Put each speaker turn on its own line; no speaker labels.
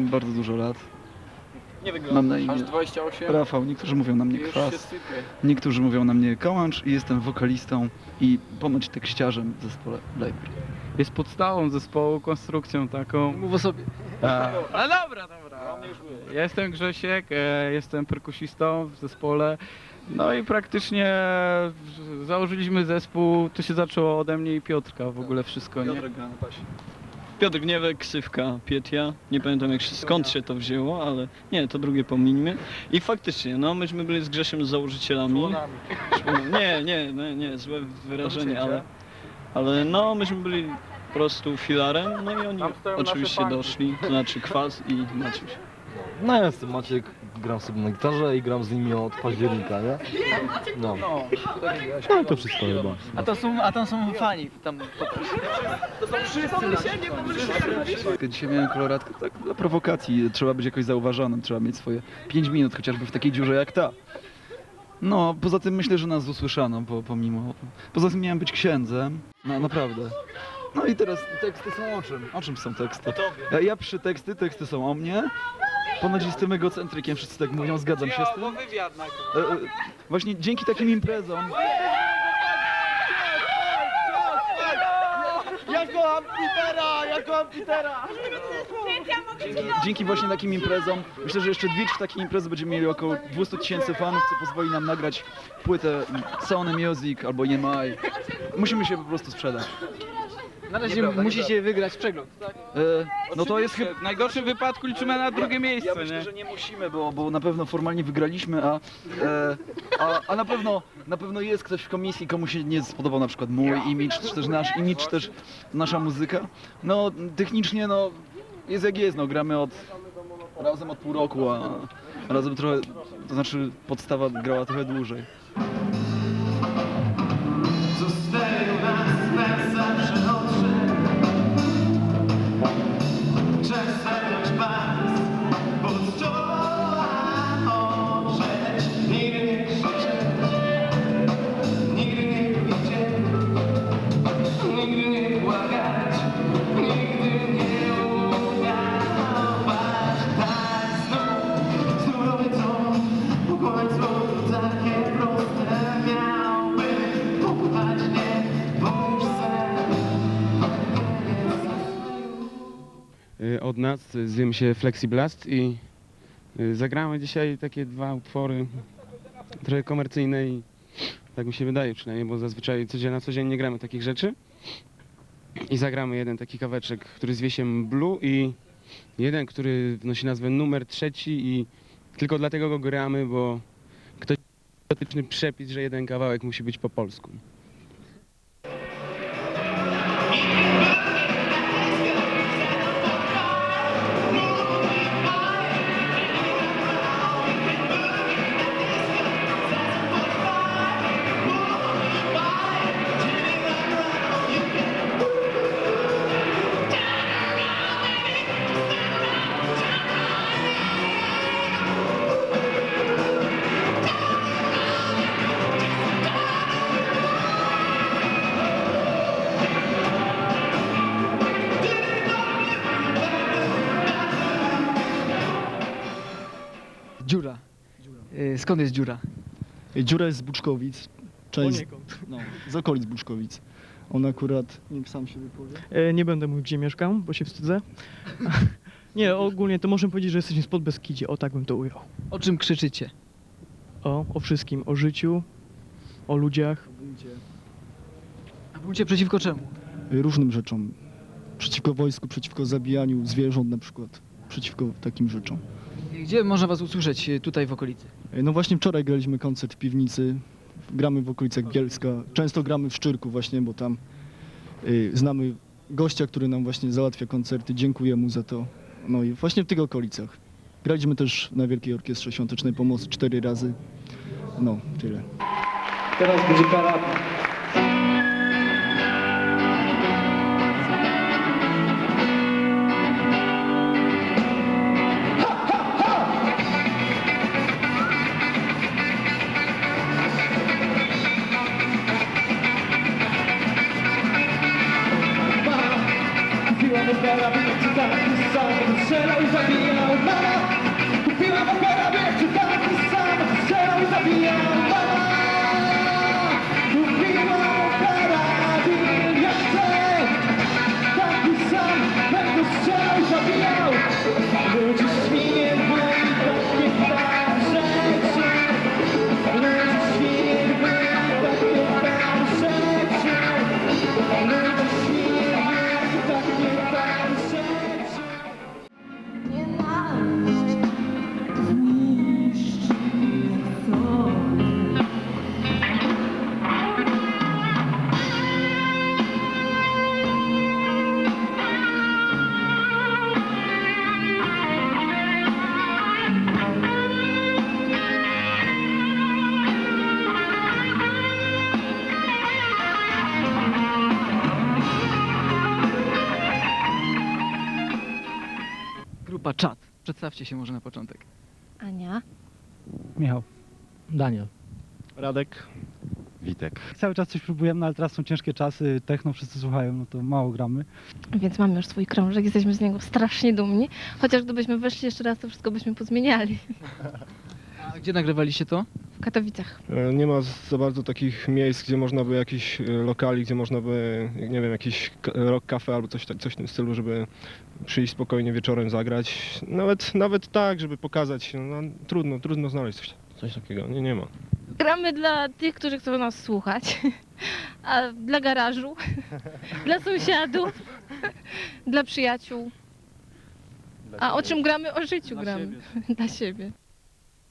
mam bardzo dużo lat.
Nie wygląda.
Mam na imię
Aż 28?
Rafał, niektórzy mówią na mnie
Już się
kwas,
sypie.
niektórzy mówią na mnie kołącz i jestem wokalistą i ponoć tekściarzem w zespole Library.
Jest podstawą zespołu, konstrukcją taką.
Mów o sobie.
A, a dobra, dobra. Ja jestem Grzesiek, e, jestem perkusistą w zespole. No i praktycznie założyliśmy zespół, to się zaczęło ode mnie i Piotrka w ogóle wszystko, nie?
Piotrek gra na basie.
Piotr Gniewek, ksywka Pietia. Nie pamiętam jak, się- skąd się to wzięło, ale nie, to drugie pomińmy. I faktycznie, no myśmy byli z Grzesiem założycielami. Nie, nie, nie, nie złe wyrażenie, ale, ale no myśmy byli po prostu filarem, no i oni oczywiście doszli, to znaczy Kwas i Maciuś.
No ja jestem Maciek, gram sobie na gitarze i gram z nimi od października, nie? No. No i to wszystko chyba.
A to są, a tam są fani. Tam
Dzisiaj miałem koloratkę tak dla prowokacji. Trzeba być jakoś zauważonym, trzeba mieć swoje 5 minut, chociażby w takiej dziurze jak ta. No, poza tym myślę, że nas usłyszano, bo pomimo... Poza tym miałem być księdzem, no naprawdę. No i teraz teksty są o czym? O czym są teksty? Ja, ja przy teksty, teksty są o mnie. Ponoć jestem egocentrykiem, wszyscy tak mówią, zgadzam się z tym. E, e, Właśnie dzięki takim imprezom... Dzięki, dzięki właśnie takim imprezom, myślę, że jeszcze dwie trzy takie imprezy będziemy mieli około 200 tysięcy fanów, co pozwoli nam nagrać płytę Sony Music albo EMI. Musimy się po prostu sprzedać.
Na razie musicie wygrać przegląd.
E, no to jest chyba...
W najgorszym wypadku liczymy na drugie
Ja
miejsce,
myślę,
nie?
że nie musimy, bo, bo na pewno formalnie wygraliśmy, a, e, a, a na pewno na pewno jest ktoś w komisji, komu się nie spodobał na przykład mój image, czy też nasz image, czy też nasza muzyka. No technicznie no jest jak jest, no gramy od razem od pół roku, a razem trochę, to znaczy podstawa grała trochę dłużej.
Od nas, y, zwiemy się Flexiblast i y, zagramy dzisiaj takie dwa utwory trochę komercyjne i tak mi się wydaje przynajmniej, bo zazwyczaj na co dzień nie gramy takich rzeczy. I zagramy jeden taki kaweczek, który zwie się Blue i jeden, który nosi nazwę numer trzeci i tylko dlatego go gramy, bo ktoś dotyczny przepis, że jeden kawałek musi być po polsku.
Skąd jest dziura?
Dziura jest z Buczkowic. Część, no, z okolic Buczkowic. On akurat, niech sam się wypowie.
E, Nie będę mówił, gdzie mieszkam, bo się wstydzę. Nie, ogólnie to możemy powiedzieć, że jesteśmy spod Beskidzie, o tak bym to ujął.
O czym krzyczycie?
O, o wszystkim, o życiu, o ludziach.
A buncie przeciwko czemu?
Różnym rzeczom. Przeciwko wojsku, przeciwko zabijaniu zwierząt na przykład. Przeciwko takim rzeczom.
Gdzie można was usłyszeć y, tutaj w okolicy?
No właśnie wczoraj graliśmy koncert w piwnicy. Gramy w okolicach Bielska. Często gramy w Szczyrku właśnie, bo tam y, znamy gościa, który nam właśnie załatwia koncerty. Dziękuję mu za to. No i właśnie w tych okolicach. Graliśmy też na Wielkiej Orkiestrze Świątecznej Pomocy cztery razy. No, tyle.
Teraz będzie karabin. Grupa Czat. Przedstawcie się może na początek.
Ania.
Michał.
Daniel.
Radek.
Witek.
Cały czas coś próbujemy, no ale teraz są ciężkie czasy, techno wszyscy słuchają, no to mało gramy.
Więc mamy już swój krążek, jesteśmy z niego strasznie dumni. Chociaż gdybyśmy weszli jeszcze raz, to wszystko byśmy pozmieniali.
A gdzie nagrywaliście to?
W Katowicach.
E, Nie ma za bardzo takich miejsc, gdzie można by jakiś e, lokali, gdzie można by, nie wiem, jakiś rock cafe albo coś, coś w tym stylu, żeby przyjść spokojnie wieczorem zagrać. Nawet, nawet tak, żeby pokazać się. No, trudno, trudno znaleźć coś, coś takiego. Nie, nie ma.
Gramy dla tych, którzy chcą nas słuchać. A dla garażu, dla sąsiadów, dla przyjaciół. A o czym gramy? O życiu
Dla
gramy.
siebie.
Dla siebie.